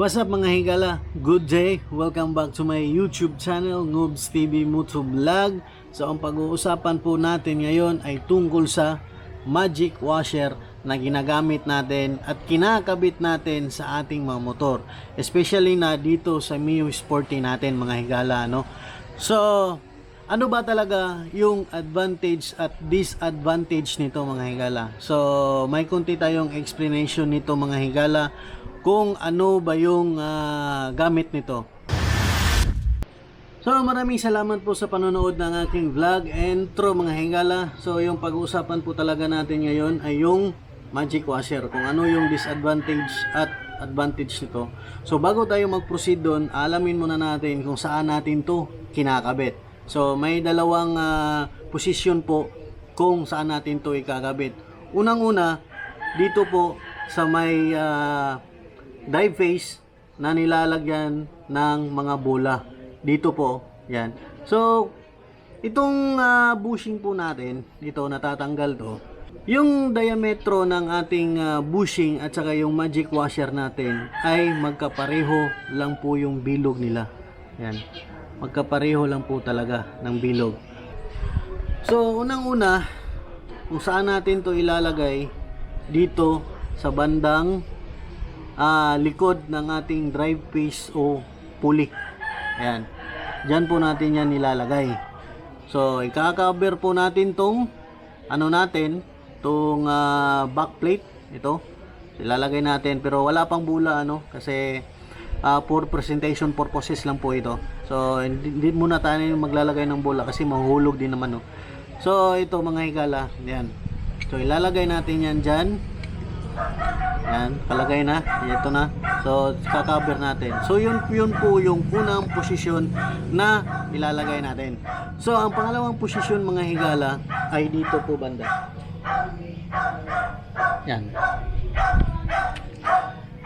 What's up mga higala? Good day! Welcome back to my YouTube channel, Noobs TV Mutu Vlog. So ang pag-uusapan po natin ngayon ay tungkol sa magic washer na ginagamit natin at kinakabit natin sa ating mga motor. Especially na dito sa Mio Sporty natin mga higala. No? So, ano ba talaga yung advantage at disadvantage nito mga higala? So, may konti tayong explanation nito mga higala kung ano ba yung ah, gamit nito. So maraming salamat po sa panonood ng aking vlog intro mga hingala. So yung pag-uusapan po talaga natin ngayon ay yung magic washer. Kung ano yung disadvantage at advantage nito. So bago tayo mag-proceed doon, alamin muna natin kung saan natin to kinakabit. So may dalawang ah, posisyon po kung saan natin to ikakabit. Unang-una, dito po sa may ah, dive face na nilalagyan ng mga bola. Dito po, yan. So, itong ah, bushing po natin, ito natatanggal to. Yung diametro ng ating ah, bushing at saka yung magic washer natin ay magkapareho lang po yung bilog nila. Yan. Magkapareho lang po talaga ng bilog. So, unang-una, kung saan natin to ilalagay dito sa bandang ah, likod ng ating drive piece o pulley. Ayan. Diyan po natin yan nilalagay. So, ikaka-cover po natin tong ano natin, tong ah, back plate ito. Ilalagay natin pero wala pang bula ano kasi ah, for presentation purposes lang po ito. So, hindi, hindi muna tayo maglalagay ng bula kasi mahuhulog din naman no. So, ito mga higala, yan. So, ilalagay natin yan dyan. Yan, palagay na. Ito na. So, kakaber natin. So, yun, yun po yung unang posisyon na ilalagay natin. So, ang pangalawang posisyon mga higala ay dito po banda. Yan.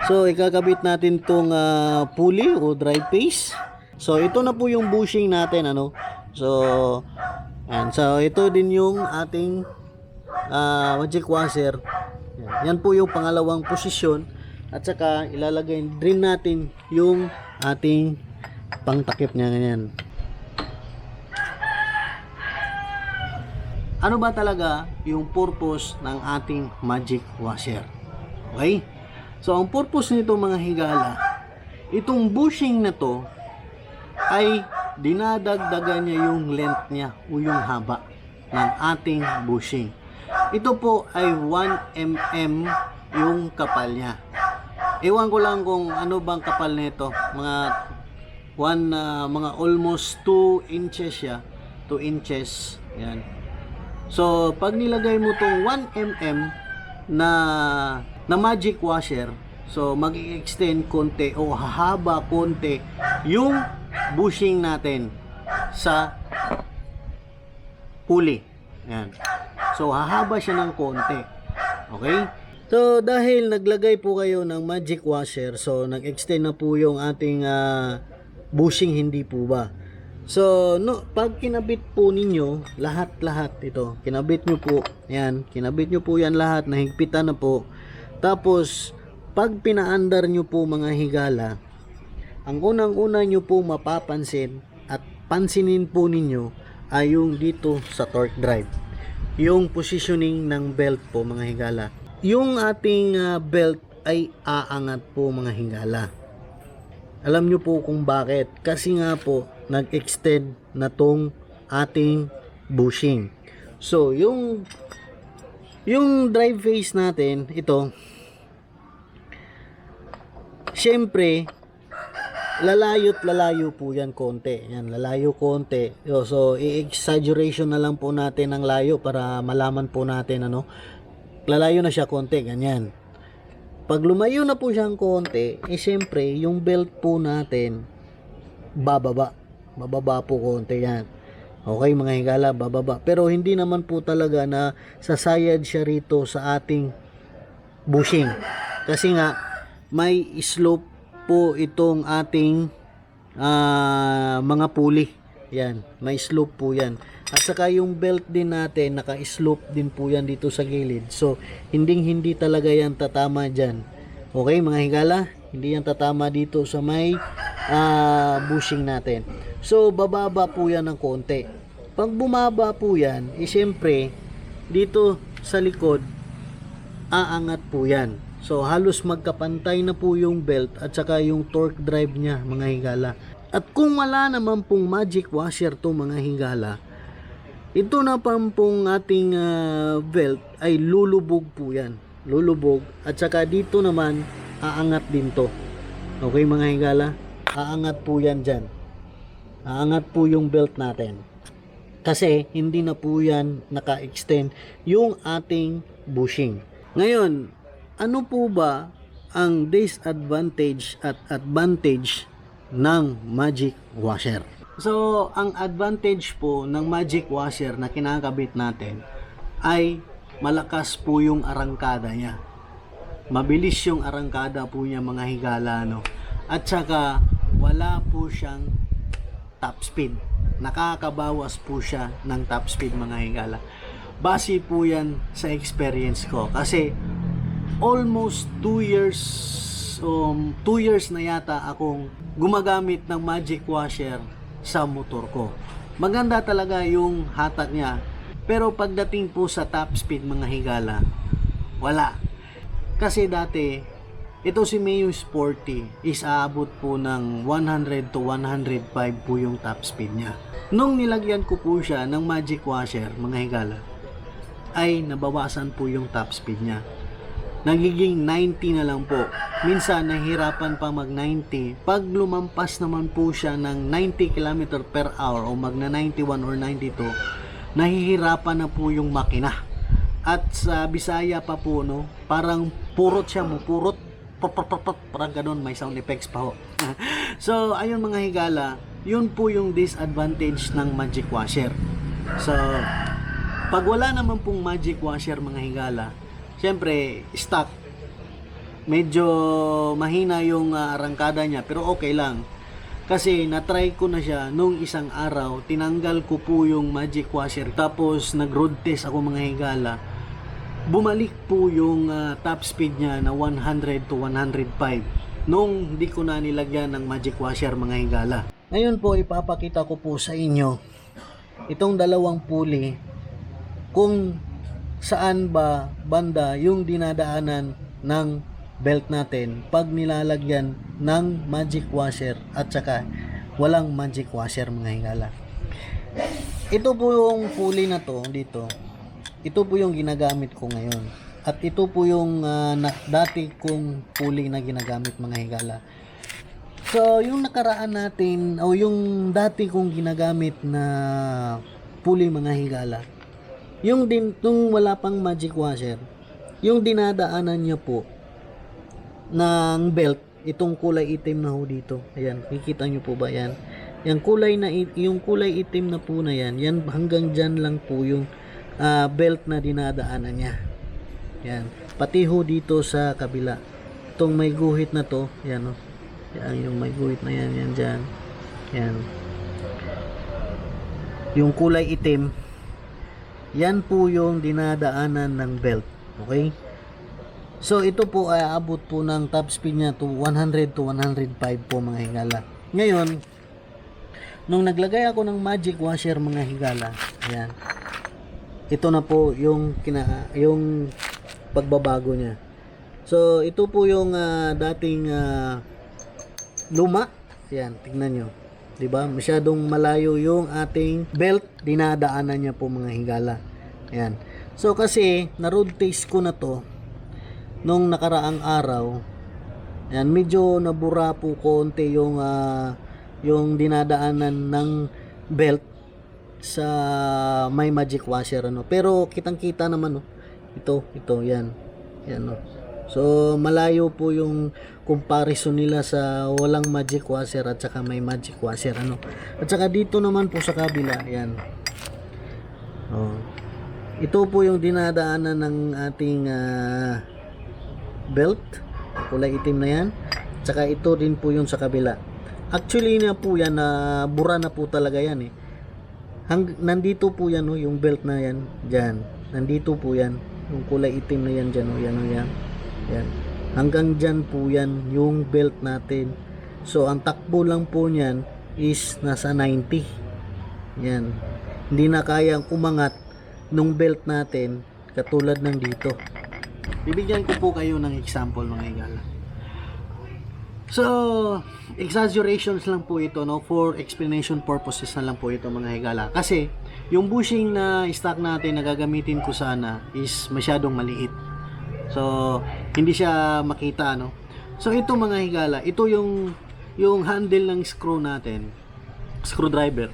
So, ikakabit natin tong ah, pulley o drive piece. So, ito na po yung bushing natin, ano. So, yan. So, ito din yung ating ah, magic washer. Yan. Po yung pangalawang posisyon. At saka, ilalagay din natin yung ating pangtakip niya ganyan. Ano ba talaga yung purpose ng ating magic washer? Okay? So, ang purpose nito mga higala, itong bushing na to ay dinadagdagan niya yung length niya o yung haba ng ating bushing. Ito po ay 1 mm yung kapal niya. Ewan ko lang kung ano bang kapal nito. Mga one, ah, mga almost 2 inches siya. 2 inches. Yan. So, pag nilagay mo tong 1 mm na na magic washer, so mag-extend konti o hahaba konti yung bushing natin sa pulley. Yan. So, hahaba siya ng konti. Okay? So, dahil naglagay po kayo ng magic washer, so nag-extend na po yung ating ah, bushing, hindi po ba? So, no, pag kinabit po ninyo, lahat-lahat ito, kinabit nyo po, yan, kinabit nyo po yan lahat, nahigpitan na po. Tapos, pag pinaandar nyo po mga higala, ang unang-una nyo po mapapansin at pansinin po ninyo ay yung dito sa torque drive. Yung positioning ng belt po mga higala. Yung ating ah, belt ay aangat po mga higala. Alam nyo po kung bakit. Kasi nga po, nag-extend na tong ating bushing. So, yung yung drive face natin, ito, syempre, lalayo't lalayo po yan konti. Yan, lalayo konti. So, i-exaggeration na lang po natin ang layo para malaman po natin ano. Lalayo na siya konti, ganyan. Pag lumayo na po siyang konti, eh syempre, yung belt po natin, bababa. Bababa po konti yan. Okay mga higala, bababa. Pero hindi naman po talaga na sasayad siya rito sa ating bushing. Kasi nga, may slope po itong ating ah, mga pulley. Yan, may slope po yan. At saka yung belt din natin, naka-slope din po yan dito sa gilid. So, hindi hindi talaga yan tatama dyan. Okay mga higala? Hindi yan tatama dito sa may ah, bushing natin. So, bababa po yan ng konti. Pag bumaba po yan, eh syempre, dito sa likod, aangat po yan. So, halos magkapantay na po yung belt at saka yung torque drive niya, mga higala. At kung wala naman pong magic washer to mga higala, ito na pang pong ating ah, belt ay lulubog po yan. Lulubog. At saka dito naman, aangat din to. Okay mga higala? Aangat po yan dyan. Aangat po yung belt natin. Kasi hindi na po yan naka-extend yung ating bushing. Ngayon, ano po ba ang disadvantage at advantage ng magic washer? So, ang advantage po ng magic washer na kinakabit natin ay malakas po yung arangkada niya. Mabilis yung arangkada po niya mga higala no. At saka wala po siyang top speed. Nakakabawas po siya ng top speed mga higala. Base po yan sa experience ko kasi almost 2 years um 2 years na yata akong gumagamit ng magic washer sa motor ko. Maganda talaga yung hatak niya. Pero pagdating po sa top speed mga higala, wala. Kasi dati, ito si Mayo Sporty is aabot po ng 100 to 105 po yung top speed niya. Nung nilagyan ko po siya ng magic washer, mga higala, ay nabawasan po yung top speed niya. Nagiging 90 na lang po. Minsan nahihirapan pa mag 90. Pag lumampas naman po siya ng 90 km per hour o magna 91 or 92, nahihirapan na po yung makina. At sa Bisaya pa po no, parang purot siya mo, purot pop, pop, pop, parang ganun, may sound effects pa ho. so, ayun mga higala, yun po yung disadvantage ng magic washer. So, pag wala naman pong magic washer mga higala, syempre, stock, medyo mahina yung ah, arangkada niya, pero okay lang. Kasi na-try ko na siya nung isang araw, tinanggal ko po yung magic washer, tapos nag-road test ako mga higala. Bumalik po yung ah, top speed niya na 100 to 105 nung hindi ko na nilagyan ng magic washer mga higala. Ngayon po ipapakita ko po sa inyo itong dalawang pulley kung saan ba banda yung dinadaanan ng belt natin pag nilalagyan ng magic washer at saka walang magic washer mga hingala. Ito po yung pulley na to dito. Ito po yung ginagamit ko ngayon. At ito po yung ah, na, dati kong pulley na ginagamit mga higala. So, yung nakaraan natin o yung dati kong ginagamit na pulley mga higala. Yung din nung wala pang magic washer, yung dinadaanan niya po ng belt, itong kulay itim na ho dito. Ayan, kikita niyo po ba yan? Yung kulay na yung kulay itim na po na yan, yan hanggang diyan lang po yung ah, belt na dinadaanan niya. Yan. Pati ho dito sa kabila. Itong may guhit na to, yan oh. Yan yung may guhit na yan, yan diyan. Yan. Yung kulay itim, yan po yung dinadaanan ng belt. Okay? So ito po ay abot po ng top speed niya to 100 to 105 po mga higala. Ngayon, nung naglagay ako ng magic washer mga higala, ayan. Ito na po yung kina yung pagbabago niya. So ito po yung ah, dating ah, luma. Ayan, tingnan nyo. 'Di ba? Masyadong malayo yung ating belt dinadaanan niya po mga higala. Ayan. So kasi na road taste ko na to nung nakaraang araw. Ayan, medyo nabura po konti yung ah, yung dinadaanan ng belt sa may magic washer ano. Pero kitang-kita naman no. Ito, ito, yan. Yan no. So malayo po yung comparison nila sa walang magic washer at saka may magic washer ano. At saka dito naman po sa kabila, yan. Oh. Ito po yung dinadaanan ng ating ah, belt. Kulay itim na yan. At saka ito din po yung sa kabila. Actually na po yan na bura na po talaga yan eh. Hang, nandito po yan oh, yung belt na yan diyan. Nandito po yan. Yung kulay itim na yan diyan oh, yan oh, yan. Yan. Hanggang dyan po yan yung belt natin. So, ang takbo lang po niyan is nasa 90. Yan. Hindi na kayang umangat nung belt natin katulad ng dito. Bibigyan ko po kayo ng example mga higala. So, exaggerations lang po ito no for explanation purposes na lang po ito mga higala. Kasi yung bushing na stock natin na gagamitin ko sana is masyadong maliit. So, hindi siya makita no. So, ito mga higala, ito yung yung handle ng screw natin, screwdriver.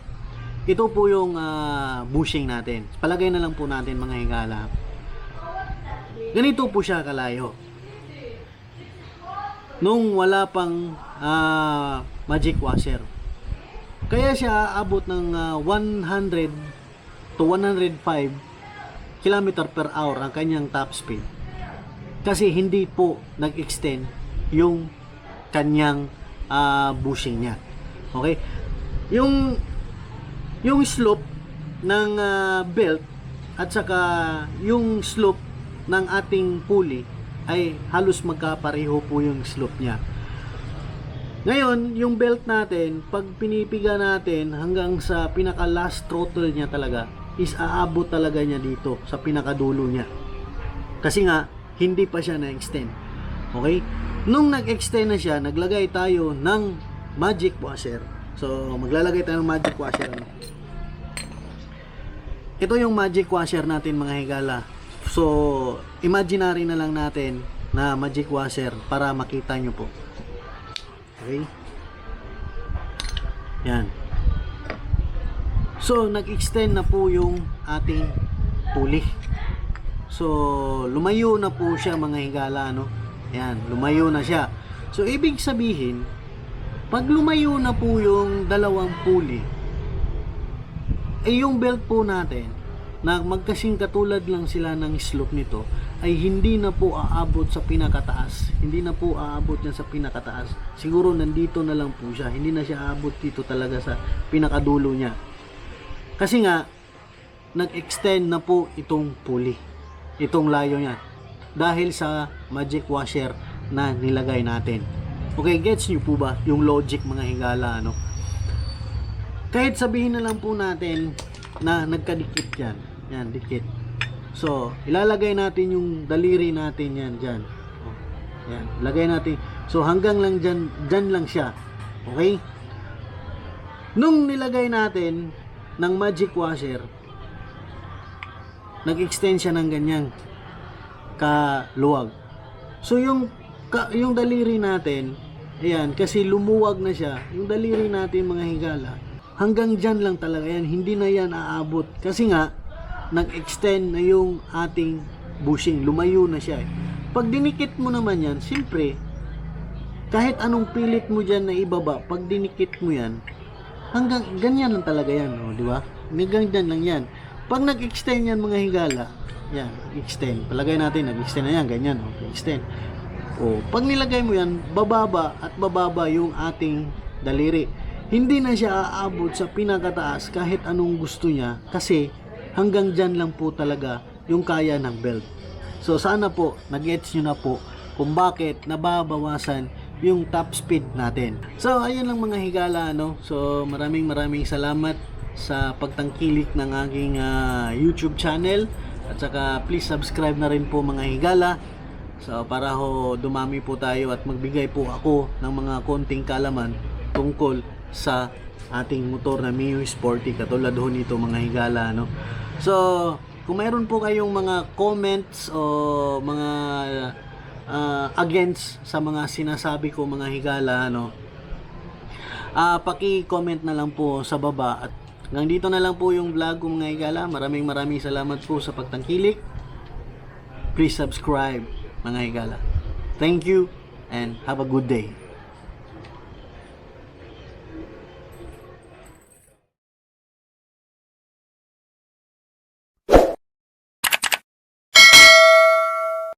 Ito po yung ah, bushing natin. Palagay na lang po natin mga higala. Ganito po siya kalayo nung wala pang ah, magic washer. Kaya siya aabot ng ah, 100 to 105 km per hour ang kanyang top speed. Kasi hindi po nag-extend yung kanyang ah, bushing niya. Okay? Yung yung slope ng ah, belt at saka yung slope ng ating pulley ay halos magkapareho po yung slope niya. Ngayon, yung belt natin, pag pinipiga natin hanggang sa pinaka last throttle niya talaga, is aabot talaga niya dito sa pinakadulo niya. Kasi nga, hindi pa siya na-extend. Okay? Nung nag-extend na siya, naglagay tayo ng magic washer. So, maglalagay tayo ng magic washer. Ito yung magic washer natin mga higala. So, imaginary na lang natin na magic washer para makita nyo po. Okay? Yan. So, nag-extend na po yung ating pulley. So, lumayo na po siya mga higala, no? Yan, lumayo na siya. So, ibig sabihin, pag lumayo na po yung dalawang pulley, eh yung belt po natin, na magkasing katulad lang sila ng slope nito, ay hindi na po aabot sa pinakataas. Hindi na po aabot yan sa pinakataas. Siguro nandito na lang po siya. Hindi na siya aabot dito talaga sa pinakadulo niya. Kasi nga, nag-extend na po itong pulley. Itong layo niya. Dahil sa magic washer na nilagay natin. Okay, gets nyo po ba yung logic mga higala, ano? Kahit sabihin na lang po natin na nagkadikit yan. Yan, dikit. So, ilalagay natin yung daliri natin yan dyan. Oh, yan, lagay natin. So, hanggang lang dyan, dyan lang siya. Okay? Nung nilagay natin ng magic washer, nag-extend siya ng ganyang kaluwag. So, yung, ka, yung daliri natin, ayan, kasi lumuwag na siya, yung daliri natin mga higala, hanggang dyan lang talaga yan, hindi na yan aabot. Kasi nga, nag-extend na yung ating bushing, lumayo na siya. eh. Pag dinikit mo naman yan, siyempre, kahit anong pilit mo dyan na ibaba, pag dinikit mo yan, hanggang ganyan lang talaga yan, oh, di ba? Hanggang dyan lang yan. Pag nag-extend yan mga higala, yan, extend. Palagay natin, nag-extend na yan, ganyan, oh, extend. O, pag nilagay mo yan, bababa at bababa yung ating daliri. Hindi na siya aabot sa pinakataas kahit anong gusto niya kasi hanggang dyan lang po talaga yung kaya ng belt. So sana po, nag-gets nyo na po kung bakit nababawasan yung top speed natin. So ayun lang mga higala no. So maraming maraming salamat sa pagtangkilik ng aking ah, YouTube channel at saka please subscribe na rin po mga higala. So para ho dumami po tayo at magbigay po ako ng mga konting kalaman tungkol sa ating motor na Mio Sporty katulad ho nito mga higala no. So kung mayroon po kayong mga comments o mga ah, against sa mga sinasabi ko mga higala no. Ah, paki-comment na lang po sa baba at hanggang dito na lang po yung vlog ko mga higala. Maraming maraming salamat po sa pagtangkilik. Please subscribe mga higala. Thank you and have a good day.